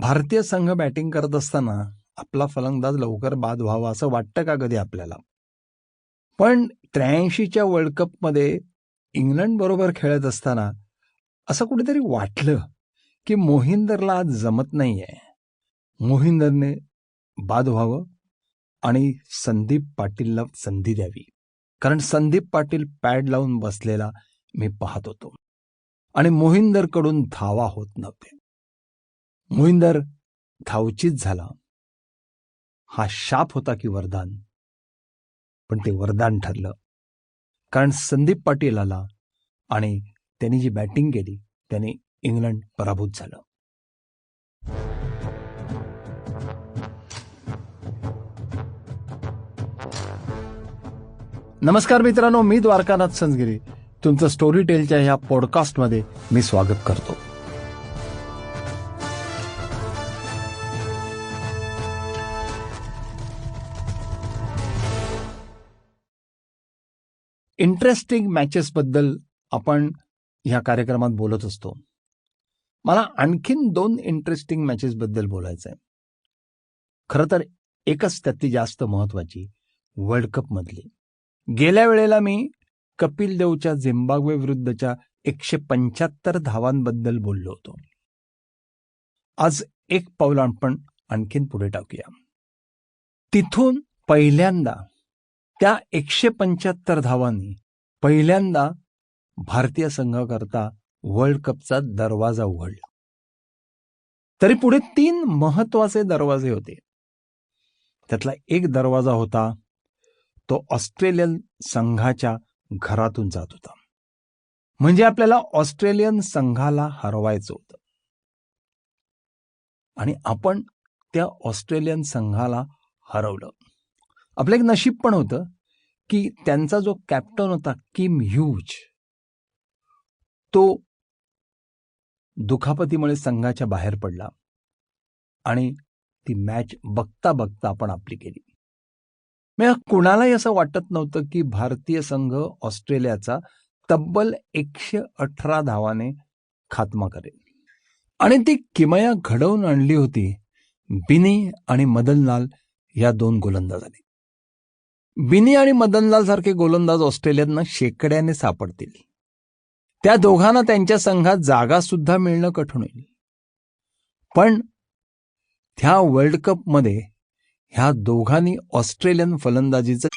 भारतीय संघ बॅटिंग करत असताना आपला फलंदाज लवकर बाद व्हावा असं वाटतं का कधी आपल्याला? पण त्र्याऐंशीच्या वर्ल्ड कपमध्ये इंग्लंड बरोबर खेळत असताना असं कुठेतरी वाटलं की मोहिंदरला आज जमत नाहीये. मोहिंदरने बाद व्हावं आणि संदीप पाटीलला संधी द्यावी. कारण संदीप पाटील पॅड लावून बसलेला मी पाहत होतो. आणि मोहिंदरकडून धावा होत नव्हते मोहिंदर धावचीत झाला. हा शाप होता की वरदान. पण ते वरदान ठरलं. कारण संदीप पाटील आला आणि त्यांनी जी बॅटिंग केली त्याने इंग्लंड पराभूत झालं. नमस्कार मित्रांनो मी द्वारकानाथ संजगिरी. तुमचं स्टोरी टेलच्या ह्या पॉडकास्टमध्ये मी स्वागत करतो. इंटरेस्टिंग मॅचेसबद्दल आपण ह्या कार्यक्रमात बोलत असतो. मला आणखीन दोन इंटरेस्टिंग मॅचेसबद्दल बोलायचं आहे खरं तर एकच त्यातली जास्त महत्वाची वर्ल्ड कप मधली. गेल्या वेळेला मी कपिल देवच्या झिम्बाब्वे विरुद्धच्या एकशे पंच्याहत्तर धावांबद्दल बोललो होतो. आज एक पाऊल आपण आणखीन पुढे टाकूया. तिथून पहिल्यांदा त्या एकशे पंच्याहत्तर धावांनी पहिल्यांदा भारतीय संघाकरता वर्ल्ड कपचा दरवाजा उघडला. तरी पुढे तीन महत्त्वाचे दरवाजे होते. त्यातला एक दरवाजा होता तो ऑस्ट्रेलियन संघाच्या घरातून जात होता. म्हणजे आपल्याला ऑस्ट्रेलियन संघाला हरवायचं होतं. आणि आपण त्या ऑस्ट्रेलियन संघाला हरवलं. आपलं एक नशीब पण होतं की त्यांचा जो कॅप्टन होता किम ह्यूज तो दुखापतीमुळे संघाच्या बाहेर पडला आणि ती मॅच बघता बघता आपण आपली केली. म्हणजे मग कुणालाही असं वाटत नव्हतं की भारतीय संघ ऑस्ट्रेलियाचा तब्बल एकशे अठरा धावाने खात्मा करेल. आणि ती किमया घडवून आणली होती बिनी आणि मदनलाल या दोन गोलंदाजांनी. बिनी आणि मदनलाल सारखे गोलंदाज ऑस्ट्रेलियांना शेकड्याने सापडतील. त्या दोघांना त्यांच्या संघात जागा सुद्धा मिळणं कठीण होईल. पण ह्या वर्ल्ड कपमध्ये ह्या दोघांनी ऑस्ट्रेलियन फलंदाजीचं